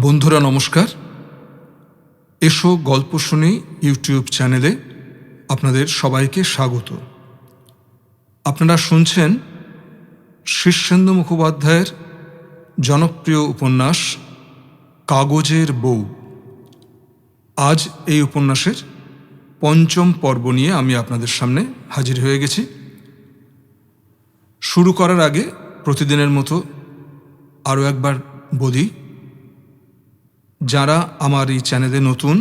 বন্ধুরা, নমস্কার। এসো গল্প শুনি ইউটিউব চ্যানেলে। আপনাদের সবাইকে স্বাগত। আপনারা শুনছেন শীর্ষেন্দু মুখোপাধ্যায়ের জনপ্রিয় উপন্যাস, কাগজের বউ। আজ এই উপন্যাসের পঞ্চম পর্ব নিয়ে আমি আপনাদের সামনে হাজির হয়ে গেছি। শুরু করার আগে প্রতিদিনের মতো আরও একবার বলি যারা আমার এই চ্যানেলে নতুন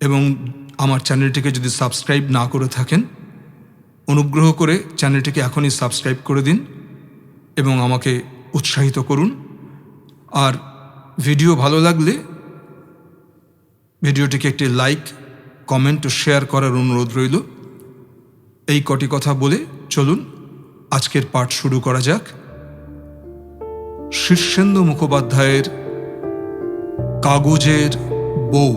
এবং আমার চ্যানেলটিকে যদি সাবস্ক্রাইব না করে থাকেন, অনুগ্রহ করে চ্যানেলটিকে এখনই সাবস্ক্রাইব করে দিন এবং আমাকে উৎসাহিত করুন। আর ভিডিও ভালো লাগলে ভিডিওটিকে একটি লাইক, কমেন্ট ও শেয়ার করার অনুরোধ রইল। এই কটি কথা বলে চলুন আজকের পাঠ শুরু করা যাক। শীর্ষেন্দু মুখোপাধ্যায়ের কাগজের বউ।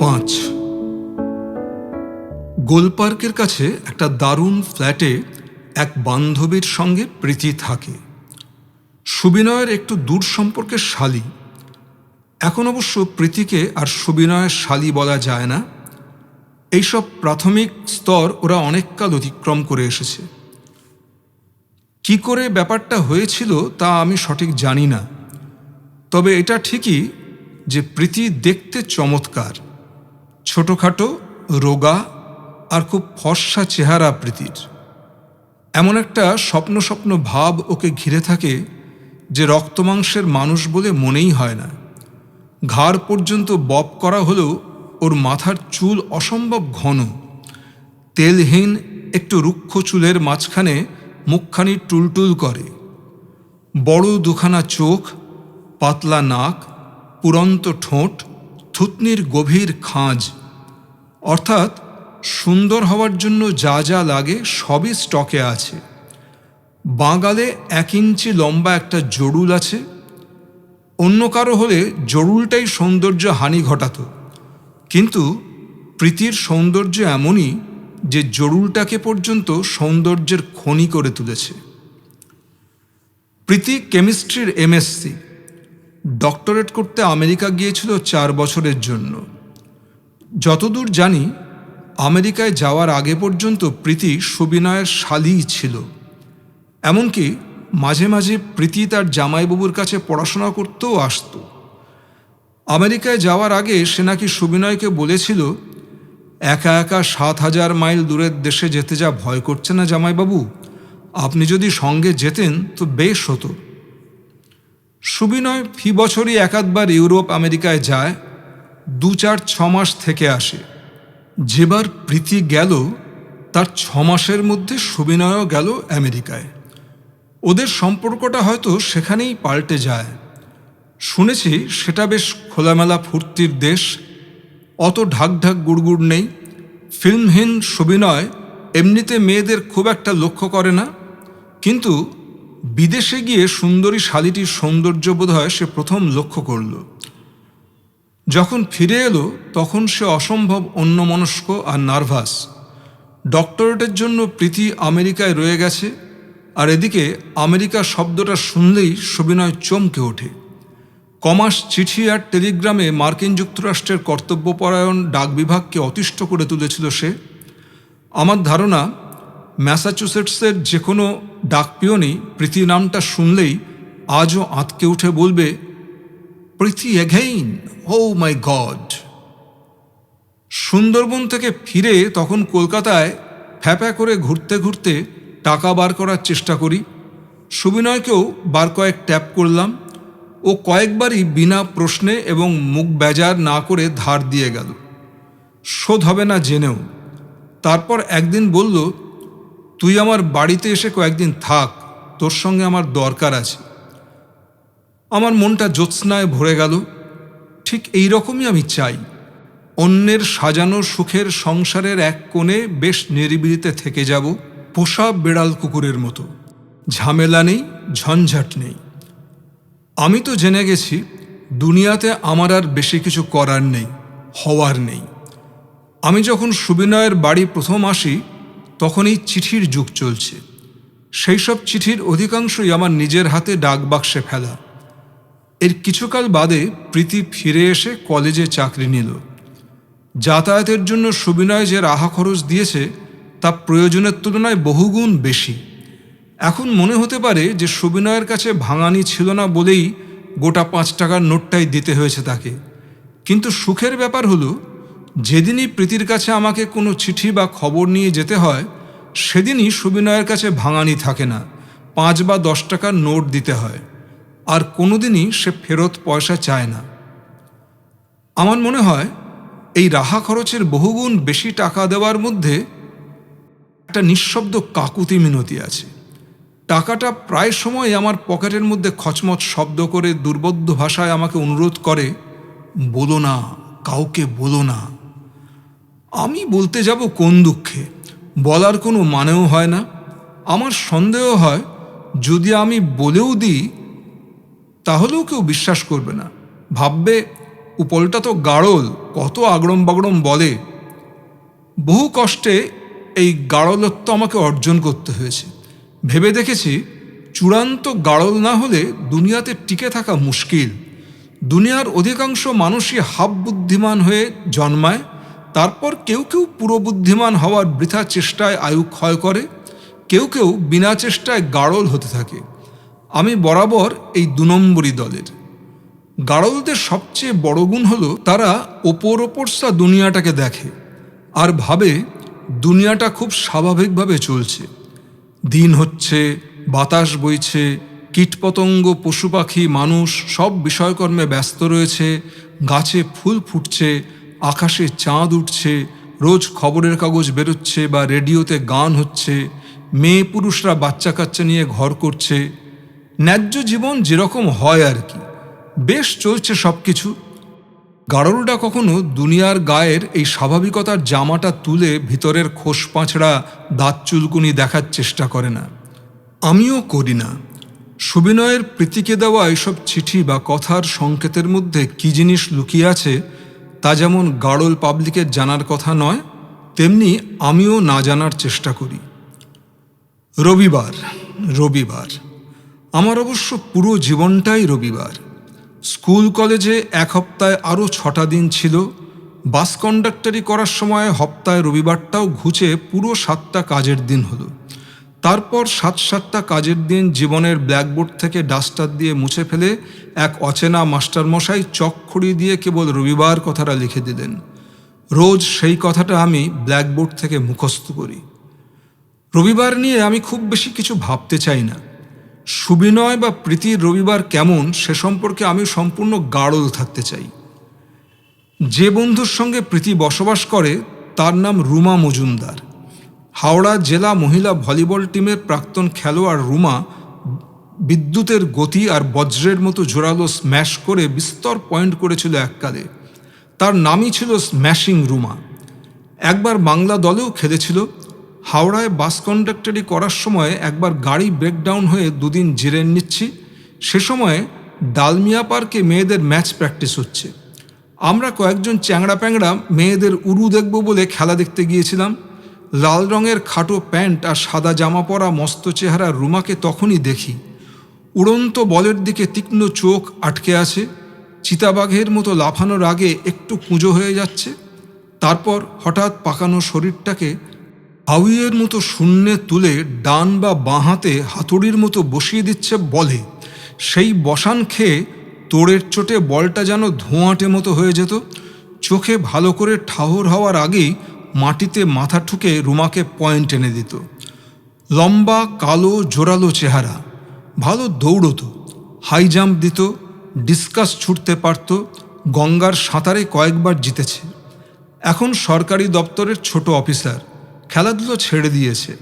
পাঁচ। গোলপার্কের কাছে একটা দারুণ ফ্ল্যাটে এক বান্ধবীর সঙ্গে প্রীতি থাকে। সুবিনয়ের একটু দূর সম্পর্কের শালী। এখন অবশ্য প্রীতিকে আর সুবিনয়ের শালী বলা যায় না। এইসব প্রাথমিক স্তর ওরা অনেককাল অতিক্রম করে এসেছে। কি করে ব্যাপারটা হয়েছিল তা আমি সঠিক জানি না। তবে এটা ঠিকই যে প্রীতি দেখতে চমৎকার। ছোটোখাটো, রোগা আর খুব ফর্সা চেহারা প্রীতির। এমন একটা স্বপ্ন স্বপ্ন ভাব ওকে ঘিরে থাকে যে রক্তমাংসের মানুষ বলে মনেই হয় না। ঘাড় পর্যন্ত বপ করা হলেও ওর মাথার চুল অসম্ভব ঘন। তেলহীন একটু রুক্ষ চুলের মাঝখানে মুখখানি টুলটুল করে। বড় দুখানা চোখ, পাতলা নাক, পুরন্ত ঠোঁট, থুতনির গভীর খাঁজ। অর্থাৎ সুন্দর হওয়ার জন্য যা যা লাগে সবই স্টকে আছে। বাঁগালে এক ইঞ্চি লম্বা একটা জরুল আছে। অন্য কারও হলে জরুলটাই সৌন্দর্য হানি ঘটাতো। কিন্তু প্রীতির সৌন্দর্য এমনই যে জরুলটাকে পর্যন্ত সৌন্দর্যের খনি করে তুলেছে। প্রীতি কেমিস্ট্রির এমএসসি, ডক্টরেট করতে আমেরিকা গিয়েছিল চার বছরের জন্য। যতদূর জানি, আমেরিকায় যাওয়ার আগে পর্যন্ত প্রীতি সুবিনয়ের শালিই ছিল। এমনকি মাঝে মাঝে প্রীতি তার জামাইবাবুর কাছে পড়াশোনা করতেও আসতো। আমেরিকায় যাওয়ার আগে সে নাকি সুবিনয়কে বলেছিল, একা একা সাত হাজার মাইল দূরের দেশে যেতে যা ভয় করছে না জামাইবাবু। আপনি যদি সঙ্গে যেতেন তো বেশ হতো। সুবিনয় ফি বছরই একাধবার ইউরোপ, আমেরিকায় যায়, দু চার ছ মাস থেকে আসে। যেবার প্রীতি গেল, তার ছ মাসের মধ্যে সুবিনয়ও গেল আমেরিকায়। ওদের সম্পর্কটা হয়তো সেখানেই পাল্টে যায়। শুনেছি সেটা বেশ খোলামেলা ফুর্তির দেশ। অত ঢাক ঢাক গুড়গুড় নেই। ফিল্মহীন সুবিনয় এমনিতে মেয়েদের খুব একটা লক্ষ্য করে না। কিন্তু বিদেশে গিয়ে সুন্দরী শালিটির সৌন্দর্য বোধ হয় সে প্রথম লক্ষ্য করল। যখন ফিরে এলো, তখন সে অসম্ভব অন্যমনস্ক আর নার্ভাস। ডক্টরেটের জন্য প্রীতি আমেরিকায় রয়ে গেছে। আর এদিকে আমেরিকা শব্দটা শুনলেই সুবিনয় চমকে ওঠে। কমাস চিঠি আর টেলিগ্রামে মার্কিন যুক্তরাষ্ট্রের কর্তব্যপরায়ণ ডাক বিভাগকে অতিষ্ঠ করে তুলেছিল সে। আমার ধারণা, ম্যাসাচুসেটসের যে কোনো ডাকপিয়নই প্রীতি নামটা শুনলেই আজও আঁতকে উঠে বলবে, প্রীতি এঘেইন ও মাই গড সুন্দরবন থেকে ফিরে তখন কলকাতায় ফ্যাপা করে ঘুরতে ঘুরতে টাকা বার করার চেষ্টা করি। সুবিনয়কেও বার কয়েক ট্যাপ করলাম। ও কয়েকবারই বিনা প্রশ্নে এবং মুখ বেজার না করে ধার দিয়ে গেল। শোধ হবে না জেনেও। তারপর একদিন বলল, তুই আমার বাড়িতে এসে কয়েকদিন থাক, তোর সঙ্গে আমার দরকার আছে। আমার মনটা জ্যোৎস্নায় ভরে গেল। ঠিক এই রকমই আমি চাই। অন্যের সাজানো সুখের সংসারের এক কোণে বেশ নিরিবিলিতে থেকে যাব পোষা বেড়াল কুকুরের মতো। ঝামেলা নেই, ঝঞ্ঝাট নেই। আমি তো জেনে গেছি, দুনিয়াতে আমার আর বেশি কিছু করার নেই, হওয়ার নেই। আমি যখন সুবিনয়ের বাড়ি প্রথম আসি তখন এই চিঠির যুগ চলছে। সেই সব চিঠির অধিকাংশই আমার নিজের হাতে ডাক বাক্সে ফেলা। এর কিছুকাল বাদে প্রীতি ফিরে এসে কলেজে চাকরি নিল। যাতায়াতের জন্য সুবিনয় যে রাহা খরচ দিয়েছে, তা প্রয়োজনের তুলনায় বহুগুণ বেশি। এখন মনে হতে পারে যে সুবিনয়ের কাছে ভাঙানি ছিল না বলেই গোটা পাঁচ টাকার নোটটাই দিতে হয়েছে তাকে। কিন্তু সুখের ব্যাপার হলো, যেদিনই প্রীতির কাছে আমাকে কোনো চিঠি বা খবর নিয়ে যেতে হয়, সেদিনই সুবিনয়ের কাছে ভাঙানি থাকে না, পাঁচ বা দশ টাকার নোট দিতে হয়, আর কোনোদিনই সে ফেরত পয়সা চায় না। আমার মনে হয়, এই রাহা খরচের বহুগুণ বেশি টাকা দেওয়ার মধ্যে একটা নিঃশব্দ কাকুতি মিনতি আছে। টাকাটা প্রায় সময় আমার পকেটের মধ্যে খচমচ শব্দ করে দুর্বোধ্য ভাষায় আমাকে অনুরোধ করে, বলো না, কাউকে বলো না। আমি বলতে যাব কোন দুঃখে? বলার কোনো মানেও হয় না। আমার সন্দেহ হয়, যদি আমি বলেও দিই, তাহলেও কেউ বিশ্বাস করবে না। ভাববে, উপলটা তো গাড়ল কত আগড়ম বাগড়ম বলে। বহু কষ্টে এই গাড়লত্ব আমাকে অর্জন করতে হয়েছে। ভেবে দেখেছি চূড়ান্ত গাড়ল না হলে দুনিয়াতে টিকে থাকা মুশকিল। দুনিয়ার অধিকাংশ মানুষই হাফ বুদ্ধিমান হয়ে জন্মায়, তারপর কেউ কেউ পুরো বুদ্ধিমান হওয়ার বৃথা চেষ্টায় আয়ু ক্ষয় করে, কেউ কেউ বিনা চেষ্টায় গাড়ল হতে থাকে। আমি বরাবর এই দু নম্বরই দলের। গাড়লদের সবচেয়ে বড় গুণ হলো তারা ওপর ওপরসা দুনিয়াটাকে দেখে, আর ভাবে দুনিয়াটা খুব স্বাভাবিকভাবে চলছে। দিন হচ্ছে, বাতাস বইছে, কীটপতঙ্গ, পশু পাখি, মানুষ সব বিষয়কর্মে ব্যস্ত রয়েছে, গাছে ফুল ফুটছে, আকাশে চাঁদ উঠছে, রোজ খবরের কাগজ বেরোচ্ছে বা রেডিওতে গান হচ্ছে, মেয়ে পুরুষরা বাচ্চা কাচ্চা নিয়ে ঘর করছে। ন্যায্য জীবন যেরকম হয় আর কি। বেশ চলছে সব কিছু গাড়লটা কখনো দুনিয়ার গায়ের এই স্বাভাবিকতার জামাটা তুলে ভিতরের খোস পাঁচড়া দাঁত চুলকুনি দেখার চেষ্টা করে না। আমিও করি না। সুবিনয়ের প্রীতিকে দেওয়া এইসব চিঠি বা কথার সংকেতের মধ্যে কি জিনিস লুকিয়ে আছে, তা যেমন গাড়ল পাবলিকের জানার কথা নয়, তেমনি আমিও না জানার চেষ্টা করি। রবিবার রবিবার। আমার অবশ্য পুরো জীবনটাই রবিবার। স্কুল কলেজে এক হপ্তায় আরও ছটা দিন ছিল। বাস কন্ডাক্টরি করার সময় হপ্তায় রবিবারটাও ঘুচে পুরো সাতটা কাজের দিন হলো। তারপর সাত সাতটা কাজের দিন জীবনের ব্ল্যাকবোর্ড থেকে ডাস্টার দিয়ে মুছে ফেলে এক অচেনা মাস্টারমশাই চক খড়ি দিয়ে কেবল রবিবার কথাটা লিখে দিলেন। রোজ সেই কথাটা আমি ব্ল্যাকবোর্ড থেকে মুখস্থ করি। রবিবার নিয়ে আমি খুব বেশি কিছু ভাবতে চাই না। সুবিনয় বা প্রীতির রবিবার কেমন সে সম্পর্কে আমি সম্পূর্ণ গাঢ়ল থাকতে চাই। যে বন্ধুর সঙ্গে প্রীতি বসবাস করে, তার নাম রুমা মজুমদার। হাওড়া জেলা মহিলা ভলিবল টিমের প্রাক্তন খেলোয়াড় রুমা বিদ্যুতের গতি আর বজ্রের মতো জোরালো স্ম্যাশ করে বিস্তর পয়েন্ট করেছিল এককালে। তার নামই ছিল স্ম্যাশিং রুমা। একবার বাংলা দলেও খেলেছিল হাওড়ায় বাস কন্ডাক্টরি করার সময় একবার গাড়ি ব্রেকডাউন হয়ে দুদিন জিরেন নিচ্ছি। সে সময়ে ডালমিয়া পার্কে মেয়েদের ম্যাচ প্র্যাকটিস হচ্ছে। আমরা কয়েকজন চ্যাংড়া প্যাংড়া মেয়েদের উরু দেখব বলে খেলা দেখতে গিয়েছিলাম। লাল রঙের খাটো প্যান্ট আর সাদা জামা পরা মস্ত চেহারা রুমাকে তখনই দেখি। উড়ন্ত বলের দিকে তীক্ষ্ণ চোখ আটকে আছে। চিতাবাঘের মতো লাফানোর আগে একটু কুঁজো হয়ে যাচ্ছে। তারপর হঠাৎ পাকানো শরীরটাকে হাউইয়ের মতো শূন্যে তুলে ডান বা বাঁ হাতে হাতুড়ির মতো বসিয়ে দিচ্ছে বলে। সেই বসান খেয়ে তোড়ের চোটে বলটা যেন ধোঁয়াটে মতো হয়ে যেত। চোখে ভালো করে ঠাহর হওয়ার আগেই মাটিতে মাথা ঠুকে রুমাকে পয়েন্ট এনে দিত। লম্বা, কালো, জোরালো চেহারা। ভালো দৌড়তো। হাই জাম্প দিত। ডিসকাস ছুটতে পারত। গঙ্গার সাঁতারে কয়েকবার জিতেছে। এখন সরকারি দপ্তরের ছোট অফিসার। খেলাধুলো ছেড়ে দিয়েছে।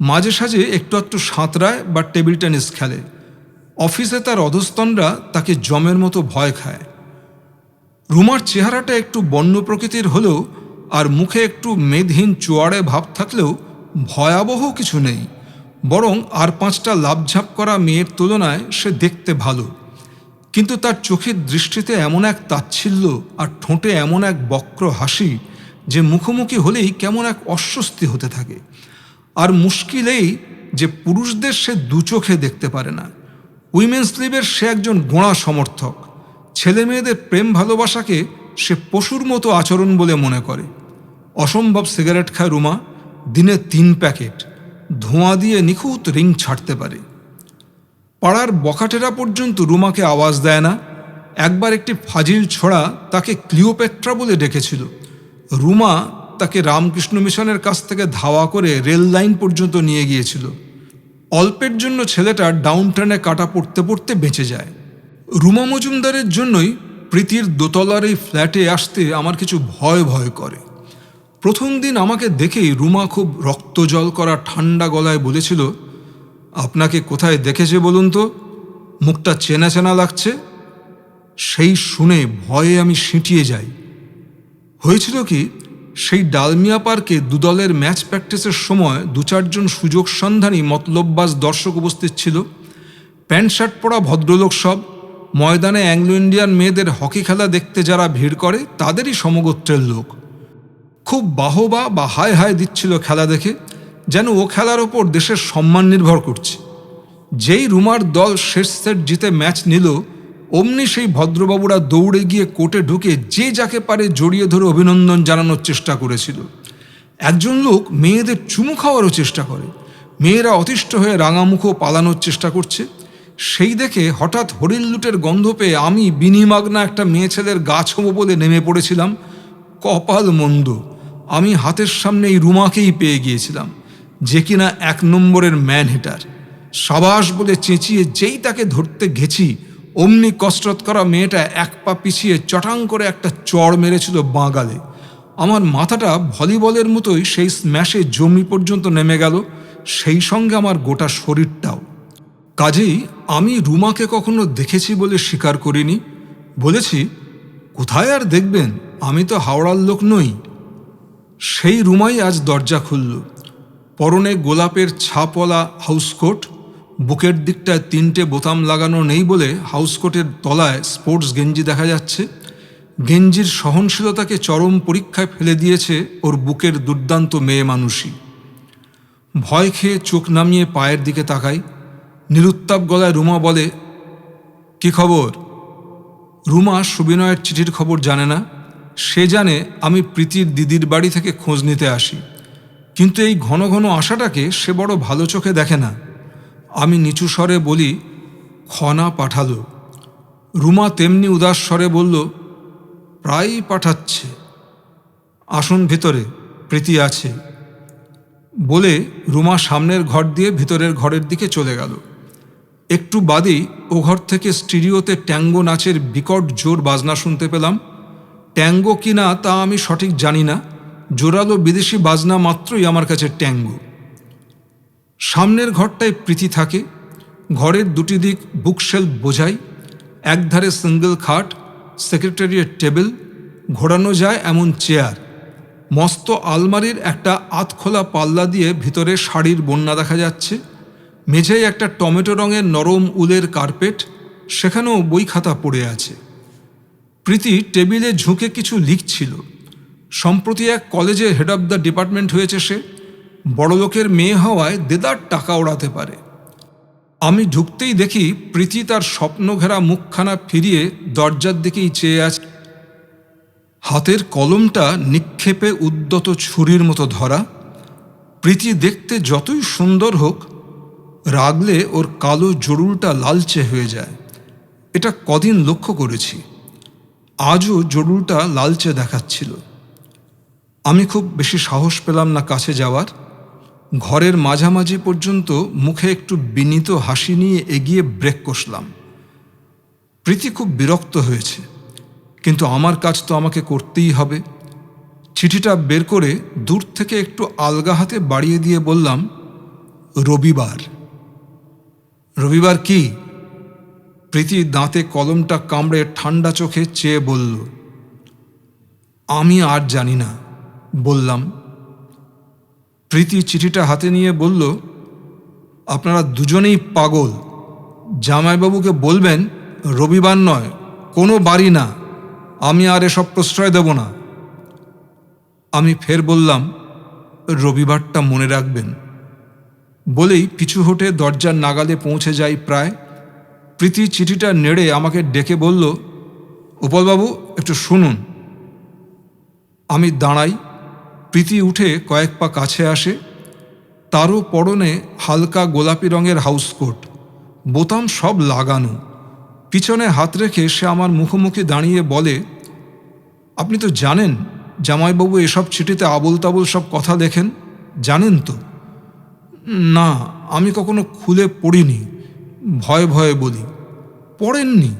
মাঝে সাঝে একটু একটু সাঁতরায় বা টেবিল টেনিস খেলে। অফিসে তার অধস্তনরা তাকে জমের মতো ভয় খায়। রুমার চেহারাটা একটু বন্য প্রকৃতির হলেও আর মুখে একটু মেদহীন চোয়াড়ে ভাব থাকলেও ভয়াবহ কিছু নেই। বরং আর পাঁচটা লাভঝাপ করা মেয়ের তুলনায় সে দেখতে ভালো। কিন্তু তার চোখের দৃষ্টিতে এমন এক তাচ্ছিল্য আর ঠোঁটে এমন এক বক্র হাসি যে মুখোমুখি হলেই কেমন এক অস্বস্তি হতে থাকে। আর মুশকিলেই যে পুরুষদের সে দু চোখে দেখতে পারে না। উইমেন্স লিভের সে একজন গোঁড়া সমর্থক। ছেলে মেয়েদের প্রেম ভালোবাসাকে সে পশুর মতো আচরণ বলে মনে করে। অসম্ভব সিগারেট খায় রুমা, দিনে তিন প্যাকেট, ধোঁয়া দিয়ে নিখুঁত রিং ছাড়তে পারে। পাড়ার বখাটেরা পর্যন্ত রুমাকে আওয়াজ দেয় না। একবার একটি ফাজিল ছড়া তাকে ক্লিওপেট্রা বলে ডেকেছিল। রুমা তাকে রামকৃষ্ণ মিশনের কাছ থেকে ধাওয়া করে রেল লাইন পর্যন্ত নিয়ে গিয়েছিল। অল্পের জন্য ছেলেটা ডাউন ট্রেনে কাটা পড়তে পড়তে বেঁচে যায়। রুমা মজুমদারের জন্যই প্রীতির দোতলার এই ফ্ল্যাটে আসতে আমার কিছু ভয় ভয় করে। প্রথম দিন আমাকে দেখেই রুমা খুব রক্তজল করা ঠান্ডা গলায় বলেছিল, আপনাকে কোথায় দেখেছে বলুন তো? মুখটা চেনা চেনা লাগছে? সেই শুনে ভয়ে আমি সিঁটিয়ে যাই। হয়েছিল কি, সেই ডালমিয়া পার্কে দুদলের ম্যাচ প্র্যাকটিসের সময় দু চারজন সুযোগ সন্ধানী মতলববাজ দর্শক উপস্থিত ছিল। প্যান্ট, শার্ট পরা ভদ্রলোক সব, ময়দানে অ্যাংলো ইন্ডিয়ান মেয়েদের হকি খেলা দেখতে যারা ভিড় করে, তাদেরই সমগোত্রের লোক। খুব বাহবা বা হায় হায় দিচ্ছিল খেলা দেখে, যেন ও খেলার ওপর দেশের সম্মান নির্ভর করছে। যেই রুমার দল শেষ সেট জিতে ম্যাচ নিল অমনি সেই ভদ্রবাবুরা দৌড়ে গিয়ে কোর্টে ঢুকে যে যাকে পারে জড়িয়ে ধরে অভিনন্দন জানানোর চেষ্টা করেছিল। একজন লোক মেয়েদের চুমু খাওয়ারও চেষ্টা করে। মেয়েরা অতিষ্ঠ হয়ে রাঙামুখো পালানোর চেষ্টা করছে। সেই দেখে হঠাৎ হরিল লুটের গন্ধ পেয়ে আমি বিনিমাগনা একটা মেয়ে ছেলের গা ছোঁবো বলে নেমে পড়েছিলাম। কপাল মন্দ। আমি হাতের সামনে এই রুমাকেই পেয়ে গিয়েছিলাম, যে কিনা এক নম্বরের ম্যান হিটার সাবাস বলে চেঁচিয়ে যেই তাকে ধরতে গেছি অমনি কসরত করা মেয়েটা এক পা পিছিয়ে চটাং করে একটা চড় মেরেছিল বাঁগালে। আমার মাথাটা ভলিবলের মতোই সেই স্ম্যাশে জমি পর্যন্ত নেমে গেল, সেই সঙ্গে আমার গোটা শরীরটাও। কাজেই আমি রুমাকে কখনো দেখেছি বলে স্বীকার করিনি। বলেছি, কোথায় আর দেখবেন? আমি তো হাওড়ার লোক নই। সেই রুমাই আজ দরজা খুলল। পরনে গোলাপের ছাপওয়ালা হাউসকোট বুকের দিকটায় তিনটে বোতাম লাগানো নেই বলে হাউসকোটের তলায় স্পোর্টস গেঞ্জি দেখা যাচ্ছে। গেঞ্জির সহনশীলতাকে চরম পরীক্ষায় ফেলে দিয়েছে ওর বুকের দুর্দান্ত মেয়ে মানুষই ভয় খেয়ে চোখ নামিয়ে পায়ের দিকে তাকাই নিরুত্তাপ গলায় রুমা বলে, কি খবর? রুমা সুবিনয়ের চিঠির খবর জানে না। সে জানে আমি প্রীতির দিদির বাড়ি থেকে খোঁজ নিতে আসি। কিন্তু এই ঘন ঘন আশাটাকে সে বড় ভালো চোখে দেখে না। আমি নিচু স্বরে বলি খনা পাঠালো। রুমা তেমনি উদাস স্বরে বলল, প্রায়ই পাঠাচ্ছে। আসুন ভিতরে, প্রীতি আছে। বলে রুমা সামনের ঘর দিয়ে ভিতরের ঘরের দিকে চলে গেল। একটু বাদেই ও ঘর থেকে স্টিরিওতে ট্যাঙ্গো নাচের বিকট জোর বাজনা শুনতে পেলাম। ট্যাঙ্গো কি না তা আমি সঠিক জানি না। জোরালো বিদেশি বাজনা মাত্রই আমার কাছে ট্যাঙ্গো। সামনের ঘরটায় প্রীতি থাকে, ঘরের দুটি দিক বুকশেলফ বোঝাই, একধারে সিঙ্গেল খাট সেক্রেটারিয়ের টেবিল, ঘোরানো যায় এমন চেয়ার। মস্ত আলমারির একটা আতখোলা পাল্লা দিয়ে ভিতরে শাড়ির বন্যা দেখা যাচ্ছে, মেঝেয় একটা টমেটো রঙের নরম উলের কার্পেট, সেখানেও বই খাতা পড়ে আছে। প্রীতি টেবিলে ঝুঁকে কিছু লিখছিল। সম্প্রতি এক কলেজে হেড অব দ্য ডিপার্টমেন্ট হয়েছে সে বড়লোকের মেয়ে হওয়ায় দেদার টাকা ওড়াতে পারে। আমি ঢুকতেই দেখি প্রীতি তার স্বপ্ন ঘেরা মুখখানা ফিরিয়ে দরজার দিকেই চেয়ে আছে। হাতের কলমটা নিক্ষেপে উদ্যত ছুরির মতো ধরা। প্রীতি দেখতে যতই সুন্দর হোক, রাগলে ওর কালো জরুলটা লালচে হয়ে যায়। এটা কদিন লক্ষ্য করেছি। আজও জরুলটা লালচে দেখাচ্ছিল। আমি খুব বেশি সাহস পেলাম না কাছে যাওয়ার। ঘরের মাঝামাঝি পর্যন্ত মুখে একটু বিনীত হাসি নিয়ে এগিয়ে ব্রেক কষলাম। প্রীতি খুব বিরক্ত হয়েছে, কিন্তু আমার কাজ তো আমাকে করতেই হবে। চিঠিটা বের করে দূর থেকে একটু আলগা হাতে বাড়িয়ে দিয়ে বললাম, রবিবার। রবিবার কি? প্রীতি দাঁতে কলমটা কামড়ে ঠান্ডা চোখে চেয়ে বলল, আমি আর জানি না। বললাম প্রীতি চিঠিটা হাতে নিয়ে বলল, আপনারা দুজনেই পাগল। জামাইবাবুকে বলবেন, রবিবার নয়, কোনো বাড়ি না। আমি আর এসব প্রশ্রয় দেব না। আমি ফের বললাম, রবিবারটা মনে রাখবেন। বলেই পিছু হটে দরজার নাগালে পৌঁছে যাই প্রায়। প্রীতি চিঠিটা নেড়ে আমাকে ডেকে বলল, উপলবাবু, একটু শুনুন। আমি দাঁড়াই প্রীতি উঠে কয়েক পা কাছে আসে। তারও পরনে হালকা গোলাপি রঙের হাউসকোট বোতাম সব লাগানো। পিছনে হাত রেখে সে আমার মুখোমুখি দাঁড়িয়ে বলে, আপনি তো জানেন, জামাইবাবু এসব চিঠিতে আবল তাবল সব কথা লেখেন? জানেন তো? না, আমি কখনো খুলে পড়িনি। ভয়ে ভয়ে বলি, পড়েননি?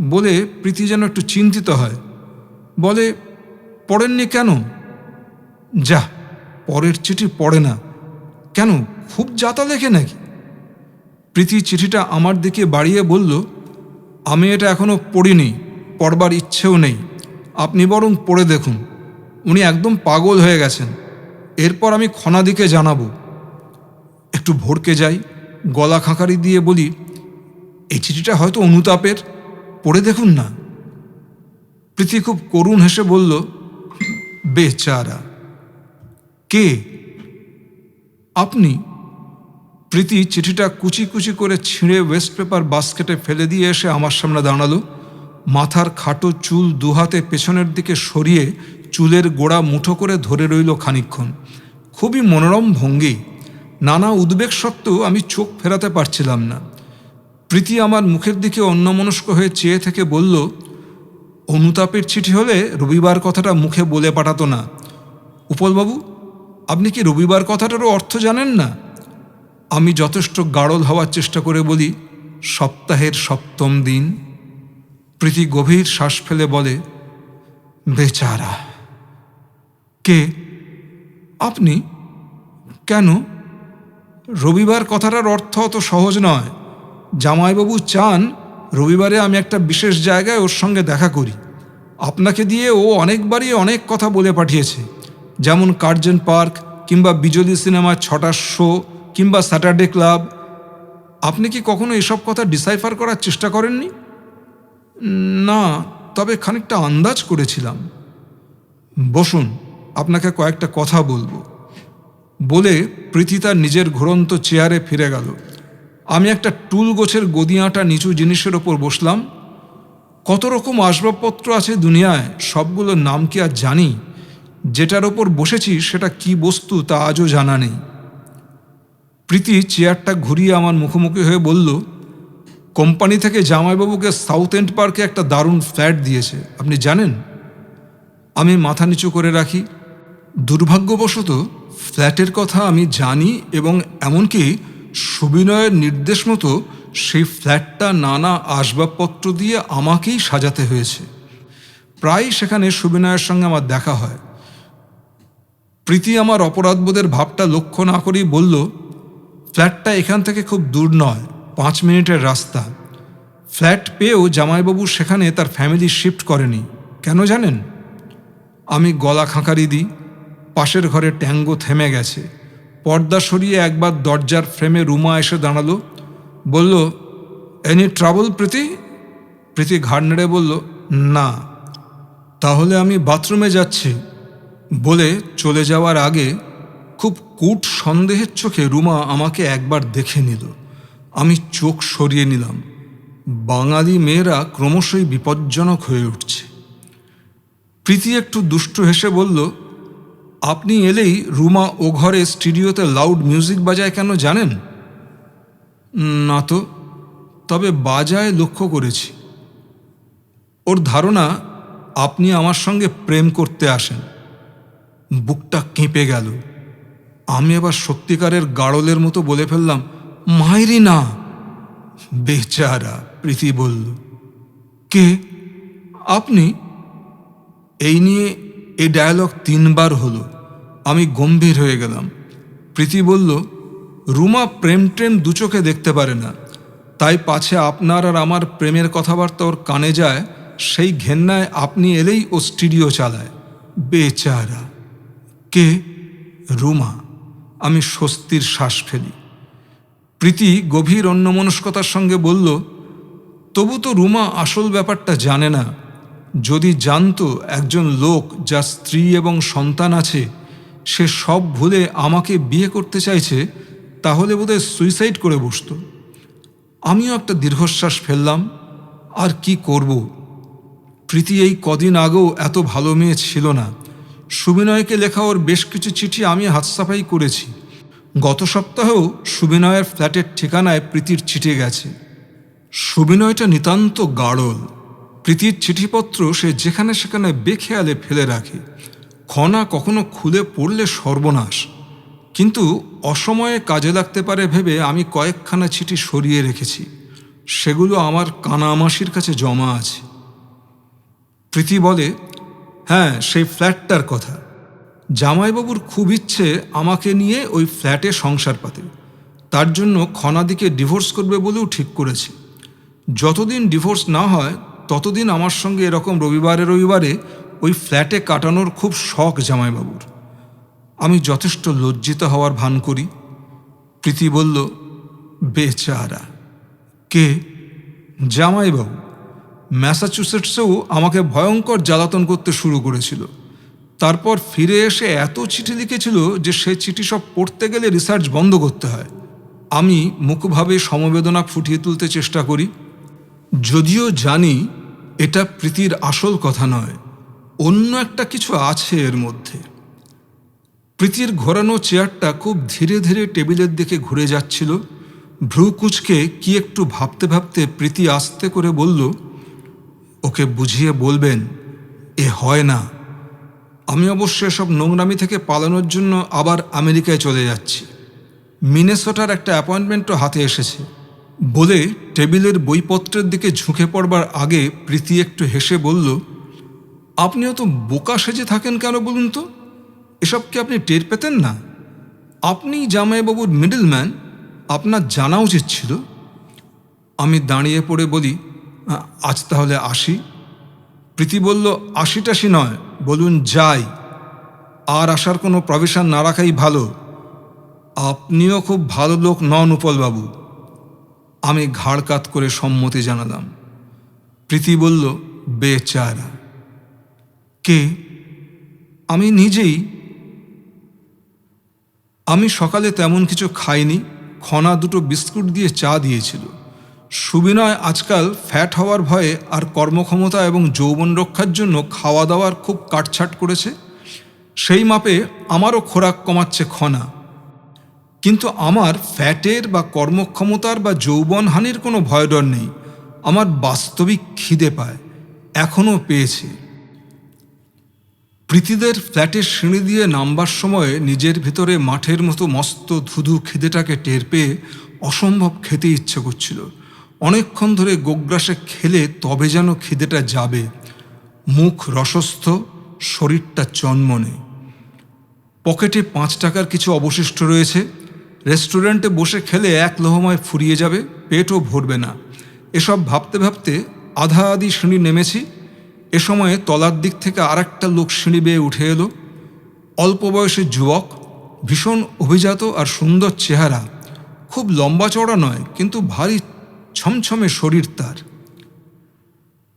বলে প্রীতি যেন একটু চিন্তিত হয়। বলে, পড়েননি কেন? যা, পরের চিঠি পড়ে না। কেন? খুব যাতা লেখে নাকি? প্রীতি চিঠিটা আমার দিকে বাড়িয়ে বলল, আমি এটা এখনও পড়িনি, পড়বার ইচ্ছেও নেই। আপনি বরং পড়ে দেখুন। উনি একদম পাগল হয়ে গেছেন। এরপর আমি খনাদিকে জানাব। একটু ভড়কে যাই, গলা খাঁকারি দিয়ে বলি, এই চিঠিটা হয়তো অনুতাপের, পড়ে দেখুন না। প্রীতি খুব করুণ হেসে বলল, বেচারা কে? আপনি? প্রীতি চিঠিটা কুচি কুচি করে ছিঁড়ে ওয়েস্ট পেপার বাস্কেটে ফেলে দিয়ে এসে আমার সামনে দাঁড়াল। মাথার খাটো চুল দুহাতে পেছনের দিকে সরিয়ে চুলের গোড়া মুঠো করে ধরে রইল খানিক্ষণ খুবই মনোরম ভঙ্গি। নানা উদ্বেগ সত্ত্বেও আমি চোখ ফেরাতে পারছিলাম না। প্রীতি আমার মুখের দিকে অন্যমনস্ক হয়ে চেয়ে থেকে বলল, অনুতাপের চিঠি হলে রবিবার কথাটা মুখে বলে পাঠাতো না। উপলবাবু আপনি কি রবিবার কথাটারও অর্থ জানেন না? আমি যথেষ্ট গাঢ়ল হওয়ার চেষ্টা করে বলি, সপ্তাহের সপ্তম দিন। প্রীতি গভীর শ্বাস ফেলে বলে, বেচারা, কে? আপনি? কেন? রবিবার কথাটার অর্থ অত সহজ নয়। জামাইবাবু চান রবিবারে আমি একটা বিশেষ জায়গায় ওর সঙ্গে দেখা করি। আপনাকে দিয়ে ও অনেকবারই অনেক কথা বলে পাঠিয়েছে। যেমন কার্জন পার্ক কিংবা বিজলি সিনেমার ছটার শো কিংবা স্যাটারডে ক্লাব। আপনি কি কখনো এসব কথা ডিসাইফার করার চেষ্টা করেননি? না, তবে খানিকটা আন্দাজ করেছিলাম। বসুন, আপনাকে কয়েকটা কথা বলব। বলে প্রীতি তার নিজের ঘুরন্ত চেয়ারে ফিরে গেল। আমি একটা টুল গোছের গদিয়াটা নিচু জিনিসের ওপর বসলাম। কত রকম আসবাবপত্র আছে দুনিয়ায়, সবগুলোর নাম কি আর জানি? যেটার ওপর বসেছি সেটা কি বস্তু তা আজও জানা নেই। প্রীতি চেয়ারটা ঘুরিয়ে আমার মুখোমুখি হয়ে বলল, কোম্পানি থেকে জামাইবাবুকে সাউথ এন্ড পার্কে একটা দারুণ ফ্ল্যাট দিয়েছে, আপনি জানেন? আমি মাথা নিচু করে রাখি, দুর্ভাগ্যবশত ফ্ল্যাটের কথা আমি জানি এবং এমনকি সুবিনয়ের নির্দেশ মতো সেই ফ্ল্যাটটা নানা আসবাবপত্র দিয়ে আমাকেই সাজাতে হয়েছে। প্রায় সেখানে সুবিনয়ের সঙ্গে আমার দেখা হয়। প্রীতি আমার অপরাধবোধের ভাবটা লক্ষ্য না করেই বলল, ফ্ল্যাটটা এখান থেকে খুব দূর নয়, পাঁচ মিনিটের রাস্তা। ফ্ল্যাট পেয়েও জামাইবাবু সেখানে তার ফ্যামিলি শিফট করেনি। কেন জানেন? আমি গলা খাঁকারি দিই, পাশের ঘরে ট্যাঙ্গো থেমে গেছে। পর্দা সরিয়ে একবার দরজার ফ্রেমে রুমা এসে দাঁড়াল, বলল, এনি ট্রাবল প্রীতি? প্রীতি ঘাড় নেড়ে বলল, না। তাহলে আমি বাথরুমে যাচ্ছি। বলে চলে যাওয়ার আগে খুব কূট সন্দেহের চোখে রুমা আমাকে একবার দেখে নিল। আমি চোখ সরিয়ে নিলাম। বাঙালি মেয়েরা ক্রমশই বিপজ্জনক হয়ে উঠছে। প্রীতি একটু দুষ্টু হেসে বলল, আপনি এলেই রুমা ও ঘরে স্টুডিওতে লাউড মিউজিক বাজায় কেন জানেন? না তো, তবে বাজায় লক্ষ্য করেছি। ওর ধারণা, আপনি আমার সঙ্গে প্রেম করতে আসেন। বুকটা কেঁপে গেল। আমি আবার সত্যিকারের গাড়লের মতো বলে ফেললাম মায়েরই না। বেচারা প্রীতি বলল, কে? আপনি? এই নিয়ে এই ডায়ালগ তিনবার হলো। আমি গম্ভীর হয়ে গেলাম। প্রীতি বলল, রুমা প্রেম ট্রেম দু চোখে দেখতে পারে না। তাই পাছে আপনার আর আমার প্রেমের কথাবার্তা ওর কানে যায়, সেই ঘেন্নায় আপনি এলেই ও স্টুডিও চালায়। বেচারা কে? রুমা। আমি স্বস্তির শ্বাস ফেলি। প্রীতি গভীর অন্যমনস্কতার সঙ্গে বলল, তবু তো রুমা আসল ব্যাপারটা জানে না। যদি জানতো একজন লোক যার স্ত্রী এবং সন্তান আছে, সে সব ভুলে আমাকে বিয়ে করতে চাইছে, তাহলে বোধহয় সুইসাইড করে বসতো। আমিও একটা দীর্ঘশ্বাস ফেললাম। আর কি করব? প্রীতি এই কদিন আগেও এত ভালো মেয়ে ছিল না। সুবিনয়কে লেখা ওর বেশ কিছু চিঠি আমি হাতসাফাই করেছি। গত সপ্তাহেও সুবিনয়ের ফ্ল্যাটের ঠিকানায় প্রীতির চিঠি গেছে। সুবিনয়টা নিতান্ত গাঢ়ল। প্রীতির চিঠিপত্র সে যেখানে সেখানে বেখেয়ালে ফেলে রাখে। খনা কখনো খুলে পড়লে সর্বনাশ। কিন্তু অসময়ে কাজে লাগতে পারে ভেবে আমি কয়েকখানা চিঠি সরিয়ে রেখেছি। সেগুলো আমার কানামাসির কাছে জমা আছে। প্রীতি বলে হ্যাঁ সেই ফ্ল্যাটটার কথা। জামাইবাবুর খুব ইচ্ছে আমাকে নিয়ে ওই ফ্ল্যাটে সংসার পাতে। তার জন্য খনাদিকে ডিভোর্স করবে বলেও ঠিক করেছে। যতদিন ডিভোর্স না হয়, ততদিন আমার সঙ্গে এরকম রবিবারে রবিবারে ওই ফ্ল্যাটে কাটানোর খুব শখ জামাইবাবুর। আমি যথেষ্ট লজ্জিত হওয়ার ভান করি। প্রীতি বলল, বেচারা, কে? জামাইবাবু। ম্যাসাচুসেটসেও আমাকে ভয়ঙ্কর জ্বালাতন করতে শুরু করেছিল। তারপর ফিরে এসে এত চিঠি লিখেছিল যে সে চিঠি সব পড়তে গেলে রিসার্চ বন্ধ করতে হয়। আমি মুখভাবে সমবেদনা ফুটিয়ে তুলতে চেষ্টা করি। যদিও জানি এটা প্রীতির আসল কথা নয়, অন্য একটা কিছু আছে এর মধ্যে। প্রীতির ঘোরানো চেয়ারটা খুব ধীরে ধীরে টেবিলের দিকে ঘুরে যাচ্ছিল। ভ্রু কুচকে কি একটু ভাবতে ভাবতে প্রীতি আস্তে করে বলল ওকে বুঝিয়ে বলবেন, এ হয় না। আমি অবশ্য এসব নোংরামি থেকে পালানোর জন্য আবার আমেরিকায় চলে যাচ্ছি। মিনেসোটার একটা অ্যাপয়েন্টমেন্টও হাতে এসেছে। বলে টেবিলের বইপত্রের দিকে ঝুঁকে পড়বার আগে প্রীতি একটু হেসে বলল আপনিও তো বোকা সেজে থাকেন কেন বলুন তো? এসব কি আপনি টের পেতেন না? আপনি জামাইবাবুর মিডলম্যান, আপনার জানা উচিত ছিল। আমি দাঁড়িয়ে পড়ে বলি "আ- আজ তাহলে আসি। প্রীতি বলল আশি টাশি নয়, বলুন যাই। আর আসার কোনো প্রভিশন না রাখাই ভালো। আপনিও খুব ভালো লোক নন উপলবাবু। আমি ঘাড় কাত করে সম্মতি জানালাম। প্রীতি বলল, বেচারা। কে? আমি নিজেই। আমি সকালে তেমন কিছু খাইনি, খনা দুটো বিস্কুট দিয়ে চা দিয়েছিল। সুবিনয় আজকাল ফ্যাট হওয়ার ভয়ে আর কর্মক্ষমতা এবং যৌবন রক্ষার জন্য খাওয়া দাওয়ার খুব কাটছাট করেছে। সেই মাপে আমারও খোরাক কমাচ্ছে খনা। কিন্তু আমার ফ্যাটের বা কর্মক্ষমতার বা যৌবনহানির কোনো ভয়ডর নেই। আমার বাস্তবিক খিদে পায়। এখনও পেয়েছে। প্রীতিদের ফ্ল্যাটের সিঁড়ি দিয়ে নামবার সময় নিজের ভিতরে মাঠের মতো মস্ত ধুধু খিদেটাকে টের পেয়ে অসম্ভব খেতে ইচ্ছে করছিল। অনেকক্ষণ ধরে গোগ্রাসে খেলে তবে যেন খিদেটা যাবে, মুখ রসস্থ, শরীরটা চনমনে। পকেটে পাঁচ টাকার কিছু অবশিষ্ট রয়েছে, রেস্টুরেন্টে বসে খেলে এক লোহমায় ফুরিয়ে যাবে, পেটও ভরবে না। এসব ভাবতে ভাবতে আধা আধি সিঁড়ি নেমেছি, এ সময়ে তলার দিক থেকে আর একটা লোক সিঁড়ি বেয়ে উঠে এলো। অল্প বয়সের যুবক, ভীষণ অভিজাত আর সুন্দর চেহারা। খুব লম্বা চড়া নয়, কিন্তু ভারী ছমছমে শরীর তার।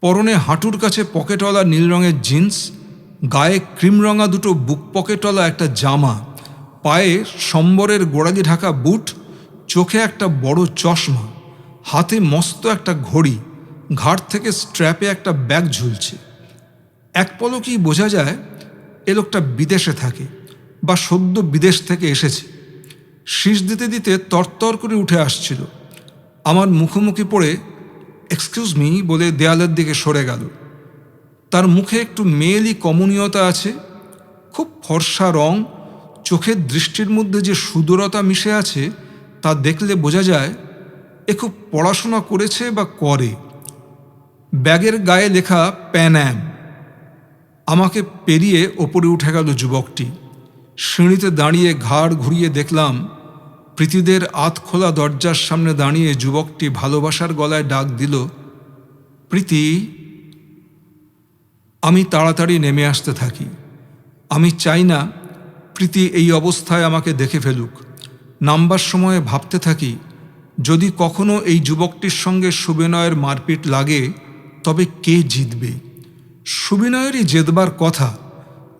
পরনে হাঁটুর কাছে পকেটওয়ালা নীল রঙের জিন্স, গায়ে ক্রিম রঙা দুটো বুক পকেটওয়ালা একটা জামা, পায়ে সম্বরের গোড়ালি ঢাকা বুট, চোখে একটা বড় চশমা, হাতে মস্ত একটা ঘড়ি ঘাট থেকে স্ট্র্যাপে একটা ব্যাগ ঝুলছে। এক পলকেই বোঝা যায়, এ লোকটা বিদেশে থাকে বা সদ্য বিদেশ থেকে এসেছে। শীষ দিতে দিতে তরতর করে উঠে আসছিল। আমার মুখোমুখি পড়ে এক্সকিউজ মি বলে দেয়ালের দিকে সরে গেল। তার মুখে একটু মেয়েলি কমনীয়তা আছে, খুব ফর্সা রং, চোখের দৃষ্টির মধ্যে যে সুদূরতা মিশে আছে, তা দেখলে বোঝা যায় এ খুব পড়াশোনা করেছে বা করে। ব্যাগের গায়ে লেখা প্যান্যাম আমাকে পেরিয়ে ওপরে উঠে গেল যুবকটি। সিঁড়িতে দাঁড়িয়ে ঘাড় ঘুরিয়ে দেখলাম প্রীতিদের আত খোলা দরজার সামনে দাঁড়িয়ে যুবকটি ভালোবাসার গলায় ডাক দিল, প্রীতি, আমি তাড়াতাড়ি নেমে আসতে থাকি। আমি চাই না প্রীতি এই অবস্থায় আমাকে দেখে ফেলুক। নামবার সময়ে ভাবতে থাকি, যদি কখনো এই যুবকটির সঙ্গে সুবিনয়ের মারপিট লাগে, তবে কে জিতবে? সুবিনয়েরই জেদবার কথা,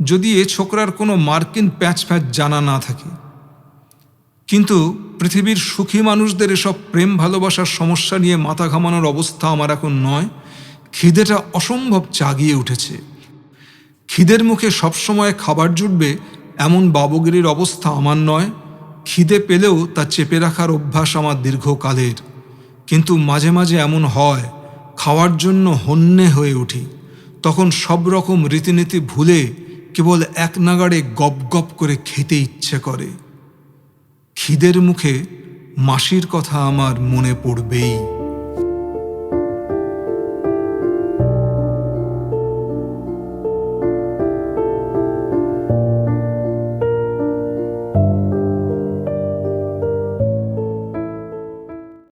যদি এ ছোকরার কোনো মার্কিন প্যাঁচ প্যাচ জানা না থাকে। কিন্তু পৃথিবীর সুখী মানুষদের এসব প্রেম ভালোবাসার সমস্যা নিয়ে মাথা ঘামানোর অবস্থা আমার এখন নয়। খিদেটা অসম্ভব চাগিয়ে উঠেছে। খিদের মুখে সবসময় খাবার জুটবে এমন বাবুগিরির অবস্থা আমার নয়। খিদে পেলেও তা চেপে রাখার অভ্যাস আমার দীর্ঘকালের। কিন্তু মাঝে মাঝে এমন হয়, খাওয়ার জন্য হন্যে হয়ে উঠি। তখন সব রকম রীতিনীতি ভুলে কেবল এক নাগাড়ে গপ গপ করে খেতে ইচ্ছে করে। খিদের মুখে মাসির কথা আমার মনে পড়বেই।